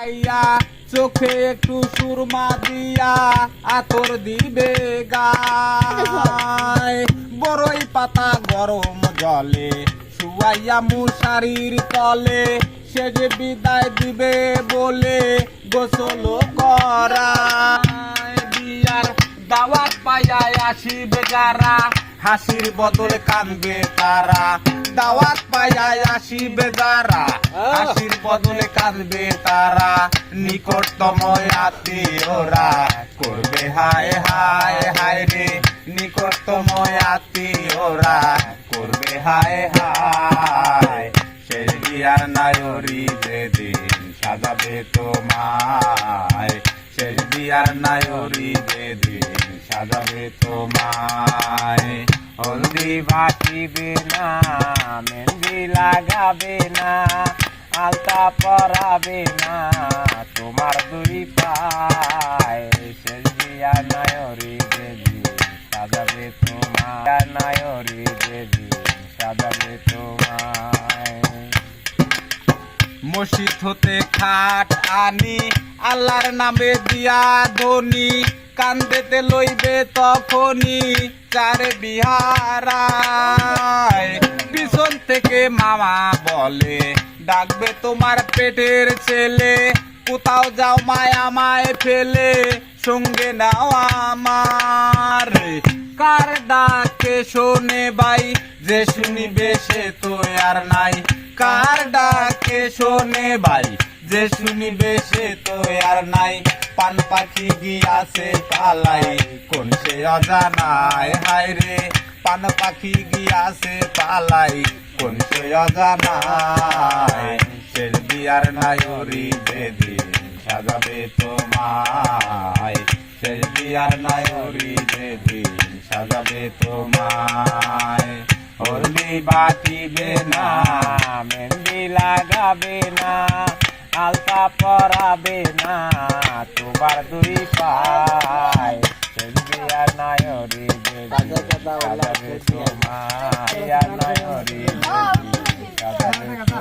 আইয়া চোখে একটু সুরমা দিয়া আতর দিবে গায়। বড়ই পাতা গরম জলে শুয়াইয়া মুশারির তলে সে যে বিদায় দিবে বলে গোসল করায়। বিয়ার দাওয়াত পাইয়া আসিবে যারা হাসির বদলে কাঁদবে তারা। দাওয়াত পাইয়া আসিবে যারা হাসির বদলে কাঁদবে তারা নিকটতম আত্মীয়রা। করবে হায় হায় হায় রে নিকটতম আত্মীয়রা। করবে হায় হায় শেষ বিয়ার নায়রি যেদিন সাজাবে তোমায়। শেষ বিয়ার নায়রি যেদিন সাজাবে তোমায়। হলদি বাটিবে না, মেহেন্দি লাগাবে না আলতা পরাবে না। তোমার দুই পায় নায়রি যেদিন সাজাবে তোমার নায়রি যেদিন সাজাবে তোমায়। মসজিদ হতে খাট আনি, আল্লাহর নামে দিয়া ধনি কান্দেতে লইবে তখনই চারে বিহারায়। পিছন থেকে মামা বলে ডাকবে তোমার পেটের ছেলে। কোথাও যাও মায়া মায় ফেলে, সঙ্গে নাও আমার। কার ডাকে শোনে বাই যে শুনিবে সে তো আর নাই। কার ডাকে শোনে ভাই, যে শুনিবে সে তো আর নাই। পান পাখি গিয়াছে পালাই, কোন সে অজানায় হায় রে পান পাখি গিয়াছে পালাই সে অজানায় শের বিয়ার নায়রি যেদিন সাজাবে তোমায়। শের বিয়ার নায়রি যেদিন সাজাবে তোমায়। হলদি বাটিবে না, মেহেন্দি লাগাবে না, আলতা পরাবে না তোমার দুই পায়। সেলবিয়া নায়রি দেবী সাজাবে তোমার নায়রি দেবী সাজাবে তোমার